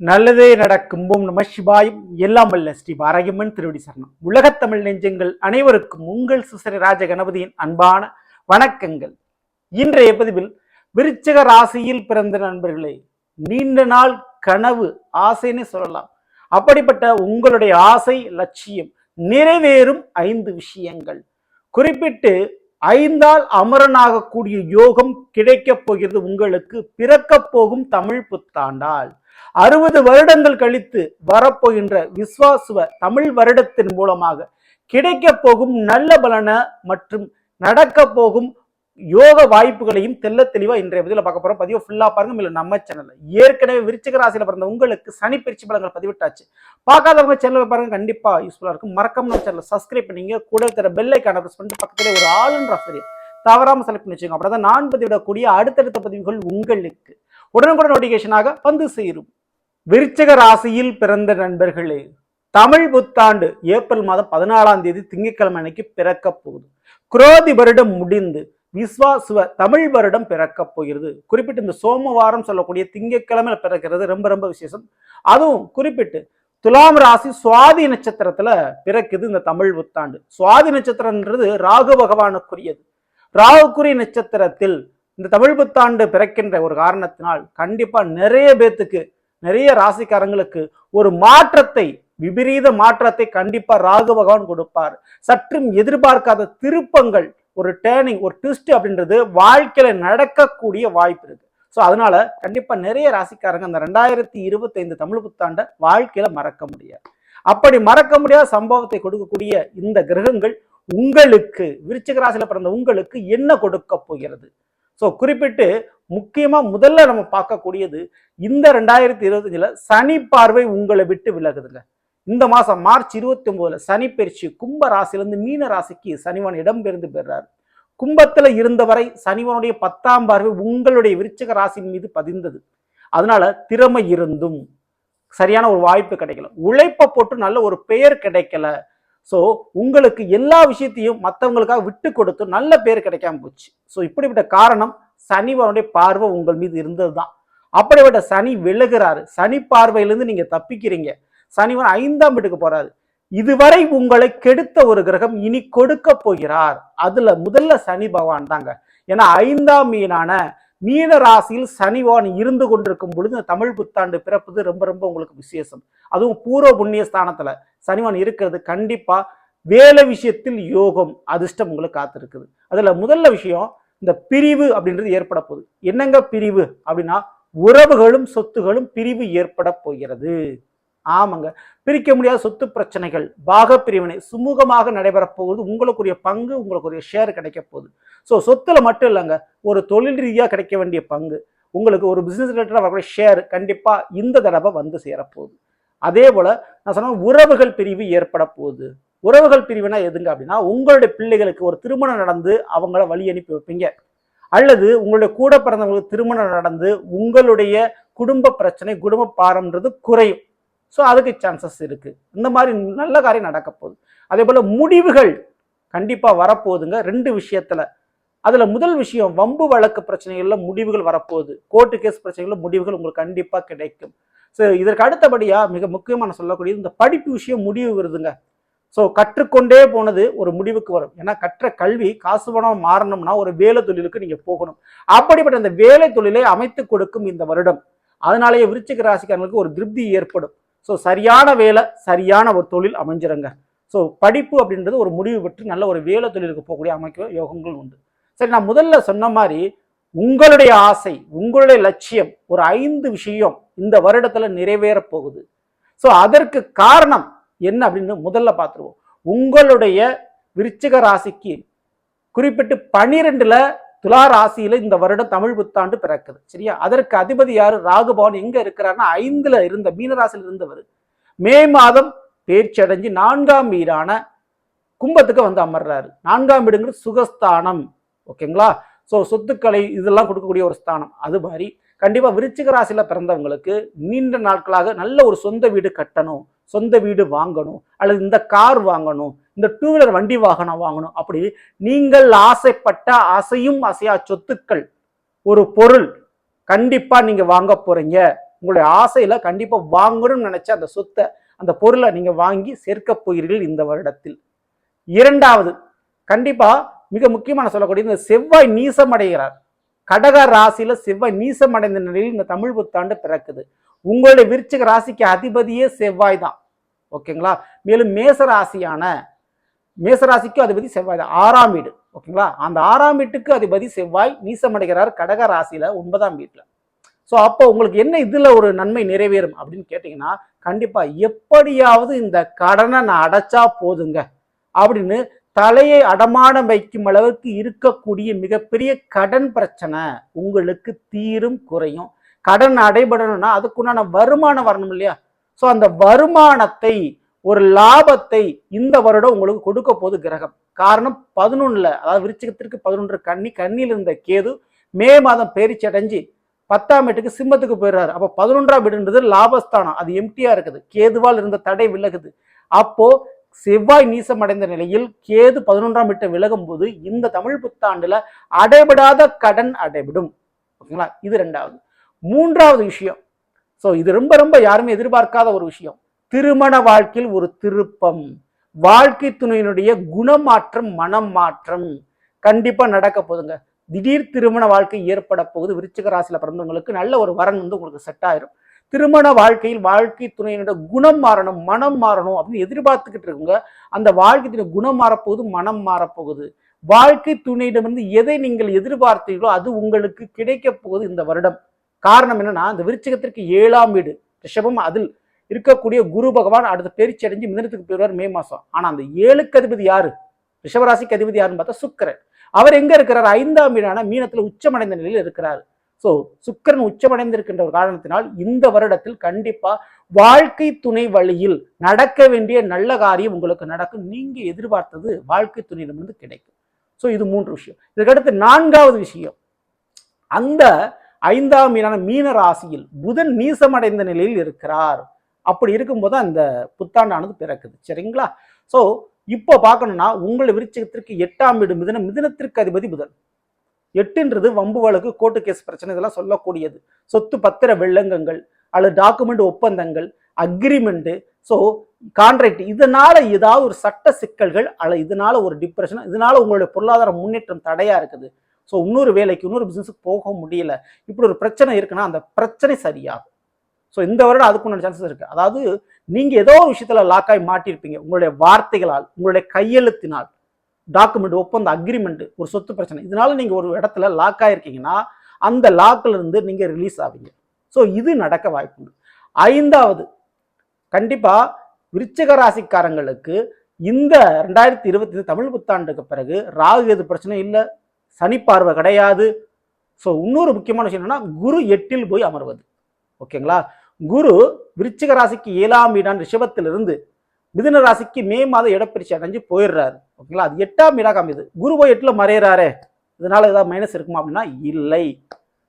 நல்லதே நடக்கும் ஓம் நம சிவாயும் எல்லாம் வல்ல ஸ்ரீ பாரகியம்மன் திருவடி சரணம். உலகத்தமிழ் நெஞ்சங்கள் அனைவருக்கும் உங்கள் சுசரி ராஜ கணபதியின் அன்பான வணக்கங்கள். இன்றைய பதிவில் விருச்சக ராசியில் பிறந்த நண்பர்களே நீண்ட நாள் கனவு ஆசைன்னு சொல்லலாம். அப்படிப்பட்ட உங்களுடைய ஆசை லட்சியம் நிறைவேறும் ஐந்து விஷயங்கள். குறிப்பிட்டு ஐந்தால் அமரனாகக்கூடிய யோகம் கிடைக்கப் போகிறது உங்களுக்கு பிறக்கப் போகும் தமிழ் புத்தாண்டால். அறுபது வருடங்கள் கழித்து வரப்போகின்ற விஸ்வாசுவ தமிழ் வருடத்தின் மூலமாக கிடைக்க போகும் நல்ல பலன மற்றும் நடக்க போகும் யோக வாய்ப்புகளையும் தெல்ல தெளிவா இன்றைய பதிவில் பார்க்க போறோம். பதிவு ஃபுல்லா பாருங்க. இல்லை நம்ம சேனல்ல ஏற்கனவே விருச்சிக ராசியில பிறந்த உங்களுக்கு சனி பயிற்சி பலங்கள் பதிவிட்டாச்சு. பார்க்காதவங்க சேனலை பாருங்க. கண்டிப்பா யூஸ்ஃபுல்லா இருக்கும். மறக்காம நம்ம சேனலை சப்ஸ்கிரைப் பண்ணீங்க. கூட இருக்கிற பெல் ஐக்கான பிரஸ் பண்ணிட்டு பக்கத்துல ஒரு ஆளுன்ற ஆசிரியர் தவறாம செலக்ட் பண்ணி வச்சுக்கோங்க. அப்படிதான் நான் பதிவிடக்கூடிய அடுத்தடுத்த பதிவுகள் உங்களுக்கு உடனுக்குடன் நோட்டிஃபிகேஷனாக வந்து சேரும். விருச்சக ராசியில் பிறந்த நண்பர்களே தமிழ் புத்தாண்டு ஏப்ரல் மாதம் பதினாலாம் தேதி திங்கட்கிழமை அன்னைக்கு பிறக்க போகுது. குரோதி வருடம் முடிந்து விஸ்வாசுவ தமிழ் வருடம் பிறக்க போகிறது. குறிப்பிட்டு இந்த சோமவாரம் சொல்லக்கூடிய திங்கட்கிழமை பிறக்கிறது ரொம்ப ரொம்ப விசேஷம். அதுவும் குறிப்பிட்டு துலாம் ராசி சுவாதி நட்சத்திரத்துல பிறக்குது இந்த தமிழ் புத்தாண்டு. சுவாதி நட்சத்திரம்ன்றது ராகு பகவானுக்குரியது. ராகுக்குரிய நட்சத்திரத்தில் இந்த தமிழ் புத்தாண்டு பிறக்கின்ற ஒரு காரணத்தினால் கண்டிப்பாக நிறைய பேர்த்துக்கு நிறைய ராசிக்காரங்களுக்கு ஒரு மாற்றத்தை விபரீத மாற்றத்தை கண்டிப்பா ராகு பகவான் கொடுப்பார். சற்றும் எதிர்பார்க்காத திருப்பங்கள் ஒரு டேர்னிங் ஒரு ட்விஸ்ட் அப்படின்றது வாழ்க்கையில நடக்கக்கூடிய வாய்ப்பு இருக்கு. ஸோ அதனால கண்டிப்பா நிறைய ராசிக்காரங்க அந்த ரெண்டாயிரத்தி இருபத்தைந்து தமிழ் புத்தாண்டை வாழ்க்கையில மறக்க முடியாது. அப்படி மறக்க முடியாத சம்பவத்தை கொடுக்கக்கூடிய இந்த கிரகங்கள் உங்களுக்கு விருச்சிக ராசியில பிறந்த உங்களுக்கு என்ன கொடுக்க போகிறது? ஸோ குறிப்பிட்டு முக்கியமாக முதல்ல நம்ம பார்க்கக்கூடியது இந்த ரெண்டாயிரத்தி இருபத்தஞ்சில் சனி பார்வை உங்களை விட்டு விலகுதுங்க. இந்த மாதம் மார்ச் இருபத்தி ஒம்போதில் சனி பயிற்சி கும்ப ராசிலேருந்து மீன ராசிக்கு சனிவன் இடம்பெயர்ந்து பெறார். கும்பத்தில் இருந்தவரை சனிவனுடைய பத்தாம் பார்வை உங்களுடைய விருச்சக ராசியின் மீது பதிந்தது. அதனால திறமை இருந்தும் சரியான ஒரு வாய்ப்பு கிடைக்கல. உழைப்பை போட்டு நல்ல ஒரு பெயர் கிடைக்கல. ஸோ உங்களுக்கு எல்லா விஷயத்தையும் மற்றவங்களுக்காக விட்டு கொடுத்து நல்ல பேர் கிடைக்காம போச்சு. ஸோ இப்படிப்பட்ட காரணம் சனிவனுடைய பார்வை உங்கள் மீது இருந்தது தான் அப்படிப்பட்ட சனி விலகுறாரு. சனி பார்வையிலிருந்து நீங்கள் தப்பிக்கிறீங்க. சனிவன் ஐந்தாம் வீட்டுக்கு போறாரு. இதுவரை உங்களை கெடுத்த ஒரு கிரகம் இனி கொடுக்க போகிறார். அதுல முதல்ல சனி பகவான் தாங்க. ஏன்னா ஐந்தாம் மீனான மீன ராசியில் சனிவான் இருந்து கொண்டிருக்கும் பொழுது இந்த தமிழ் புத்தாண்டு பிறப்பது ரொம்ப ரொம்ப உங்களுக்கு விசேஷம். அதுவும் பூர்வ புண்ணிய ஸ்தானத்தில் சனிவான் இருக்கிறது கண்டிப்பாக வேலை விஷயத்தில் யோகம் அதிர்ஷ்டம் உங்களுக்கு காத்திருக்குது. அதில் முதல்ல விஷயம் இந்த பிரிவு அப்படின்றது ஏற்பட போகுது. என்னங்க பிரிவு அப்படின்னா உறவுகளும் சொத்துகளும் பிரிவு ஏற்பட போகிறது. ஆமாங்க. பிரிக்க முடியாத சொத்து பிரச்சனைகள் பாக பிரிவினை சுமூகமாக நடைபெறப் போகுது. உங்களுக்குரிய பங்கு உங்களுக்குரிய ஷேர் கிடைக்க போகுது. ஸோ சொத்துல மட்டும் இல்லைங்க. ஒரு தொழில் ரீதியாக கிடைக்க வேண்டிய பங்கு. உங்களுக்கு ஒரு பிஸ்னஸ் ரிலேட்டடாக வரக்கூடிய ஷேர் கண்டிப்பாக இந்த தடவை வந்து சேரப்போகுது அதே போல் நான் சொன்ன உறவுகள் பிரிவு ஏற்பட போகுது. உறவுகள் பிரிவுனா எதுங்க அப்படின்னா உங்களுடைய பிள்ளைகளுக்கு ஒரு திருமணம் நடந்து அவங்கள வழி அனுப்பி வைப்பீங்க. அல்லது உங்களுடைய கூட பிறந்தவங்களுக்கு திருமணம் நடந்து உங்களுடைய குடும்ப பிரச்சனை குடும்ப பாரம்ன்றது குறையும். ஸோ அதுக்கு சான்சஸ் இருக்குது இந்த மாதிரி நல்ல காரியம் நடக்க போகுது. அதே போல் முடிவுகள் கண்டிப்பாக வரப்போகுதுங்க. ரெண்டு விஷயத்தில். அதில் முதல் விஷயம் வம்பு வழக்கு பிரச்சனைகளில் முடிவுகள் வரப்போகுது. கோர்ட்டு கேஸ் பிரச்சனைகளில் முடிவுகள் உங்களுக்கு கண்டிப்பாக கிடைக்கும். ஸோ இதற்கு அடுத்தபடியாக மிக முக்கியமான சொல்லக்கூடியது இந்த படிப்பு விஷயம் முடிவு வருதுங்க. ஸோ கற்றுக்கொண்டே போனது ஒரு முடிவுக்கு வரும். ஏன்னா கற்ற கல்வி காசு பணம் மாறணும்னா ஒரு வேலை தொழிலுக்கு நீங்கள் போகணும். அப்படிப்பட்ட அந்த வேலை தொழிலை அமைத்து கொடுக்கும் இந்த வருடம். அதனாலேயே விருச்சிக ராசிக்காரங்களுக்கு ஒரு திருப்தி ஏற்படும். ஸோ சரியான வேலை சரியான ஒரு தொழில் அமைஞ்சிருங்க. ஸோ படிப்பு அப்படின்றது ஒரு முடிவு பெற்று நல்ல ஒரு வேலை தொழிலுக்கு போகக்கூடிய அமைக்க யோகங்கள் உண்டு. சரி நான் முதல்ல சொன்ன மாதிரி உங்களுடைய ஆசை உங்களுடைய லட்சியம் ஒரு ஐந்து விஷயம் இந்த வருடத்தில் நிறைவேற போகுது. ஸோ அதற்கு காரணம் என்ன அப்படின்னு முதல்ல பார்த்துருவோம். உங்களுடைய விருச்சிக ராசிக்கு குறிப்பிட்டு பனிரெண்டில் துலா ராசியில இந்த வருடம் தமிழ் புத்தாண்டு பிறக்குது. சரியா? அதற்கு அதிபதி யாரு? ராகுபவன் எங்க இருக்கிறாருன்னா ஐந்துல இருந்த மீனராசியில் இருந்தவர் மே மாதம் பேர்ச்சி அடைஞ்சு நான்காம் வீடான கும்பத்துக்கு வந்து அமர்றாரு. நான்காம் வீடுங்கிறது சுகஸ்தானம். ஓகேங்களா? ஸோ சொத்துக்களை இதெல்லாம் கொடுக்கக்கூடிய ஒரு ஸ்தானம். அது மாதிரி கண்டிப்பா விருச்சிக ராசியில பிறந்தவங்களுக்கு நீண்ட நாட்களாக நல்ல ஒரு சொந்த வீடு கட்டணும். சொந்த வீடு வாங்கணும் அல்லது இந்த கார் வாங்கணும் இந்த டூ வீலர் வண்டி வாகனம் வாங்கணும் அப்படி நீங்கள் ஆசைப்பட்ட அசையும் அசையா சொத்துக்கள் ஒரு பொருள் கண்டிப்பாக நீங்கள் வாங்க போகிறீங்க உங்களுடைய ஆசையில் கண்டிப்பாக வாங்கணும்னு நினச்ச அந்த சொத்தை அந்த பொருளை நீங்கள் வாங்கி சேர்க்க போகிறீர்கள் இந்த வருடத்தில். இரண்டாவது கண்டிப்பாக மிக முக்கியமான சொல்லக்கூடிய இந்த செவ்வாய் நீசமடைகிறார். கடக ராசியில் செவ்வாய் நீசமடைந்த நிலையில் இந்த தமிழ் புத்தாண்டு பிறக்குது. உங்களுடைய விருச்சிக ராசிக்கு அதிபதியே செவ்வாய் தான். ஓகேங்களா? மேலும் மேச ராசியான மேச அதிபதி செவ்வாய் தான். ஆறாம் வீடு. ஓகேங்களா? அந்த ஆறாம் வீட்டுக்கு அதிபதி செவ்வாய் நீசமடைகிறார் கடக ராசியில் ஒன்பதாம் வீட்டில். ஸோ அப்போ உங்களுக்கு என்ன இதில் ஒரு நன்மை நிறைவேறும் அப்படின்னு கேட்டிங்கன்னா கண்டிப்பாக எப்படியாவது இந்த கடனை நான் அடைச்சா போதுங்க அப்படின்னு தலையை அடமானம் வைக்கும் அளவுக்கு இருக்கக்கூடிய மிகப்பெரிய கடன் பிரச்சனை உங்களுக்கு தீரும் குறையும். கடன் அடைபடணும்னா அதுக்குண்டான வருமானம் வரணும் இல்லையா? ஸோ அந்த வருமானத்தை ஒரு லாபத்தை இந்த வருடம் உங்களுக்கு கொடுக்க போது கிரகம். காரணம் பதினொன்னுல அதாவது விருச்சிகத்திற்கு பதினொன்று கன்னி கண்ணியில் இருந்த கேது மே மாதம் பேரிச்சு அடைஞ்சு பத்தாம் வீட்டுக்கு சிம்மத்துக்கு போயிடுறாரு. அப்போ பதினொன்றாம் வீடுன்றது லாபஸ்தானம். அது எம்டியா இருக்குது. கேதுவால் இருந்த தடை விலகுது. அப்போ செவ்வாய் நீசம் அடைந்த நிலையில் கேது பதினொன்றாம் வீட்டை விலகும் போது இந்த தமிழ் புத்தாண்டுல அடைபடாத கடன் அடைபடும். ஓகேங்களா? இது ரெண்டாவது. மூன்றாவது விஷயம். ஸோ இது ரொம்ப ரொம்ப யாருமே எதிர்பார்க்காத ஒரு விஷயம். திருமண வாழ்க்கையில் ஒரு திருப்பம். வாழ்க்கை துணையினுடைய குணமாற்றம் மனம் மாற்றம் கண்டிப்பாக நடக்க போகுதுங்க. திடீர் திருமண வாழ்க்கை ஏற்பட போகுது. விருச்சிக ராசியில் பிறந்தவங்களுக்கு நல்ல ஒரு வரன் வந்து உங்களுக்கு செட் ஆயிரும். திருமண வாழ்க்கையில் வாழ்க்கை துணையினுடைய குணம் மாறணும் மனம் மாறணும் அப்படின்னு எதிர்பார்த்துக்கிட்டு இருக்குங்க அந்த வாழ்க்கை துணை குணம் மாறப்போகுது மனம் மாறப்போகுது. வாழ்க்கை துணையிடமிருந்து எதை நீங்கள் எதிர்பார்த்தீர்களோ அது உங்களுக்கு கிடைக்க போகுது இந்த வருடம். காரணம் என்னன்னா இந்த விருச்சிகத்திற்கு ஏழாம் வீடு ரிஷபம் அதில் இருக்கக்கூடிய குரு பகவான் அடுத்த பேரிச்சி அடைஞ்சு மிதனத்துக்கு போயிடுவார் மே மாசம். ஆனா அந்த ஏழுக்கு அதிபதி யாரு? ரிஷபராசிக்கு அதிபதி யாருன்னு பார்த்தா சுக்கரன். அவர் எங்க இருக்கிறார்? ஐந்தாம் வீடான மீனத்துல உச்சமடைந்த நிலையில் இருக்கிறார். சோ சுக்கரன் உச்சமடைந்திருக்கின்ற ஒரு காரணத்தினால் இந்த வருடத்தில் கண்டிப்பா வாழ்க்கை துணை வழியில் நடக்க வேண்டிய நல்ல காரியம் உங்களுக்கு நடக்கும். நீங்க எதிர்பார்த்தது வாழ்க்கை துணையிடமிருந்து கிடைக்கும். சோ இது மூன்று விஷயம். இதுக்கடுத்து நான்காவது விஷயம். அந்த ஐந்தாம் மீனான மீன ராசியில் புதன் நீசமடைந்த நிலையில் இருக்கிறார். அப்படி இருக்கும்போது அந்த புத்தாண்டானது பிறக்குது. சரிங்களா? ஸோ இப்போ பார்க்கணும்னா உங்களை விருச்சகத்திற்கு எட்டாம் வீடு மிதனம் மிதனத்திற்கு அதிபதி புதன். எட்டுன்றது வம்பு வழக்கு கோர்ட்டு கேஸ் பிரச்சனை இதெல்லாம் சொல்லக்கூடியது. சொத்து பத்திர வெள்ளங்கங்கள் அல்லது டாக்குமெண்ட் ஒப்பந்தங்கள் அக்ரிமெண்ட்டு ஸோ கான்ட்ராக்ட் இதனால ஏதாவது ஒரு சட்ட சிக்கல்கள் அல்ல இதனால ஒரு டிப்ரெஷன் இதனால உங்களுடைய பொருளாதார முன்னேற்றம் தடையா இருக்குது. ஸோ இன்னொரு வேலைக்கு இன்னொரு பிஸ்னஸுக்கு போக முடியல. இப்படி ஒரு பிரச்சனை இருக்குன்னா அந்த பிரச்சனை சரியாகும். ஸோ இந்த வருடம் அதுக்குண்டான சான்சஸ் இருக்கு. அதாவது நீங்க ஏதோ ஒரு விஷயத்துல லாக்காய் மாட்டியிருப்பீங்க. உங்களுடைய வார்த்தைகளால் உங்களுடைய கையெழுத்தினால் டாக்குமெண்ட் ஒப்பந்த அக்ரிமெண்ட் ஒரு சொத்து பிரச்சனை. இதனால நீங்க ஒரு இடத்துல லாக் ஆயிருக்கீங்கன்னா அந்த லாக்ல இருந்து நீங்க ரிலீஸ் ஆவீங்க. ஸோ இது நடக்க வாய்ப்புண்டு. ஐந்தாவது கண்டிப்பா விருச்சக ராசிக்காரங்களுக்கு இந்த ரெண்டாயிரத்தி இருபத்தி தமிழ் புத்தாண்டுக்கு பிறகு ராகு எது பிரச்சனை இல்லை. சனி பார்வை கிடையாது. ஸோ இன்னொரு முக்கியமான விஷயம் என்னன்னா குரு எட்டில் போய் அமர்வது. ஓகேங்களா? குரு விருச்சிக ராசிக்கு ஏழாம் வீடான் ரிஷபத்திலிருந்து மிதுன ராசிக்கு மே மாதம் இடப்பிரிச்சி அடைஞ்சு போயிடுறாரு. ஓகேங்களா? அது எட்டாம் வீடாக அமையுது குரு போய் எட்டில் மறையிறாரே. இதனால ஏதாவது மைனஸ் இருக்குமா அப்படின்னா இல்லை.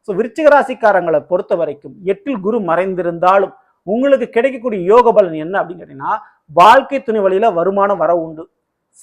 ஸோ விருச்சிக ராசிக்காரங்களை பொறுத்த வரைக்கும் எட்டில் குரு மறைந்திருந்தாலும் உங்களுக்கு கிடைக்கக்கூடிய யோக பலன் என்ன அப்படின்னு கேட்டீங்கன்னா வாழ்க்கை துணை வழியில வருமானம் வர உண்டு.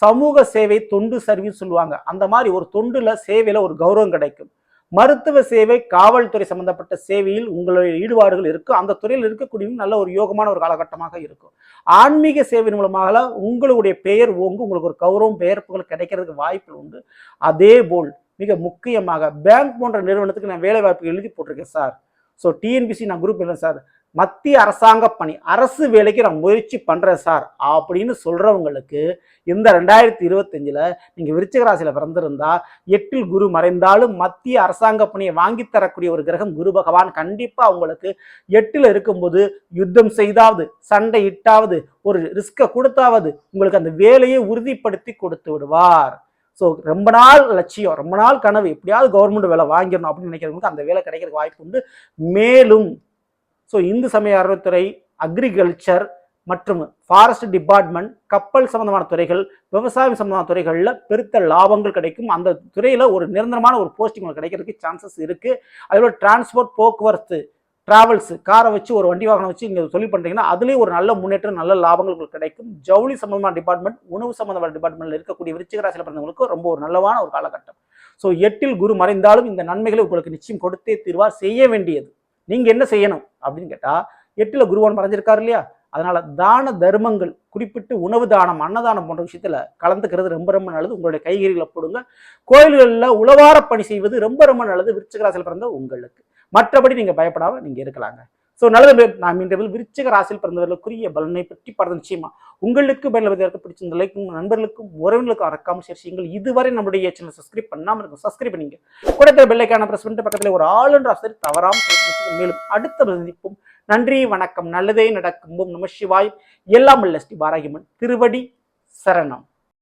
சமூக சேவை தொண்டு சர்வீஸ் சொல்லுவாங்க. அந்த மாதிரி ஒரு தொண்டுல சேவையில ஒரு கௌரவம் கிடைக்கும். மருத்துவ சேவை காவல்துறை சம்பந்தப்பட்ட சேவையில் உங்களுடைய ஈடுபாடுகள் இருக்கும். அந்த துறையில் இருக்கக்கூடிய நல்ல ஒரு யோகமான ஒரு காலகட்டமாக இருக்கும். ஆன்மீக சேவை மூலமாக உங்களுடைய பெயர் ஓங்கு உங்களுக்கு ஒரு கௌரவம் பெயர் புகழ் கிடைக்கிறதுக்கு வாய்ப்பு உண்டு. அதே போல் மிக முக்கியமாக பேங்க் போன்ற நிறுவனத்துக்கு நான் வேலை வாய்ப்பு எழுதி போட்டிருக்கேன் சார். ஸோ டிஎன்பிசி நான் குரூப் இல்லை சார். மத்திய அரசாங்க பணி அரசு வேலைக்கு நான் முயற்சி பண்ணுறேன் சார் அப்படின்னு சொல்கிறவங்களுக்கு இந்த ரெண்டாயிரத்தி இருபத்தஞ்சில் நீங்கள் விருச்சிக ராசியில பிறந்திருந்தா எட்டில் குரு மறைந்தாலும் மத்திய அரசாங்க பணியை வாங்கி தரக்கூடிய ஒரு கிரகம் குரு பகவான் கண்டிப்பாக உங்களுக்கு எட்டில் இருக்கும்போது யுத்தம் செய்தாவது சண்டை இட்டாவது ஒரு ரிஸ்கை கொடுத்தாவது உங்களுக்கு அந்த வேலையை உறுதிப்படுத்தி கொடுத்து விடுவார். ஸோ ரொம்ப நாள் லட்சியம் ரொம்ப நாள் கனவு எப்படியாவது கவர்மெண்ட் வேலை வாங்கிடணும் அப்படின்னு நினைக்கிறவங்களுக்கு அந்த வேலை கிடைக்கிறதுக்கு வாய்ப்பு உண்டு. மேலும் ஸோ இந்து சமய அறத்துறை அக்ரிகல்ச்சர் மற்றும் ஃபாரஸ்ட் டிபார்ட்மெண்ட் கப்பல் சம்பந்தமான துறைகள் விவசாயம் சம்பந்தமான துறைகளில் பெருத்த லாபங்கள் கிடைக்கும். அந்த துறையில் ஒரு நிரந்தரமான ஒரு போஸ்டிங் உங்களுக்கு கிடைக்கிறதுக்கு சான்சஸ் இருக்குது அதோட டிரான்ஸ்போர்ட் போக்குவரத்து டிராவல்ஸ் காரை வச்சு ஒரு வண்டி வாகனம் வச்சு நீங்கள் தொழில் பண்ணுறீங்கன்னா அதுலேயும் ஒரு நல்ல முன்னேற்றம் நல்ல லாபங்கள் உங்களுக்கு கிடைக்கும். ஜவுளி சம்பந்தமான டிபார்ட்மெண்ட் உணவு சம்பந்தமான டிபார்ட்மெண்ட்டில் இருக்கக்கூடிய விருச்சிகராசியில் பிறந்தவங்களுக்கு ரொம்ப ஒரு நல்லவான ஒரு காலகட்டம். ஸோ எட்டில் குரு மறைந்தாலும் இந்த நன்மைகளை உங்களுக்கு நிச்சயம் கொடுத்தே தீர்வார். செய்ய வேண்டியது. நீங்கள் என்ன செய்யணும் அப்படின்னு கேட்டால் எட்டில் குருவான் மறைஞ்சிருக்காரு இல்லையா? அதனால் தான தர்மங்கள் குறிப்பிட்டு உணவு தானம் அன்னதானம் போன்ற விஷயத்தில் கலந்துக்கிறது ரொம்ப ரொம்ப நல்லது. உங்களுடைய கைகறிகளை போடுங்க. கோயில்களில் உளவார பணி செய்வது ரொம்ப ரொம்ப நல்லது. விருச்சிகராசியில் பிறந்த உங்களுக்கு. மற்றபடி நீங்கள் பயப்படாமல் நீங்கள் இருக்கலாங்க. ஸோ நல்லது நாம் இன்றைய விருச்சிக ராசியில் பிறந்தவர்களுக்குரிய பலனை பற்றி பார்த்து நிச்சயமா உங்களுக்கு பயன்படுவதற்கு பிடிச்சிருந்த லைக்கும் நண்பர்களுக்கும் உறவினர்களுக்கும் மறக்காம ஷேர் செய்யுங்கள். இதுவரை நம்முடைய சேனல் சப்ஸ்கிரைப் பண்ணாமல் இருக்கும் சப்ஸ்கிரைப் பண்ணிங்க. கூட பெல்லைக்கான பிரஸ் பண்ணிட்டு பக்கத்தில் ஒரு ஆளுன்ற ஆசிரியர் தவறாமல் மேலும் அடுத்த சந்திப்போம். நன்றி வணக்கம். நல்லதே நடக்கும். நம சிவாய். எல்லாம் உள்ள ஸ்ரீ பாராகிமன் திருவடி சரணம்.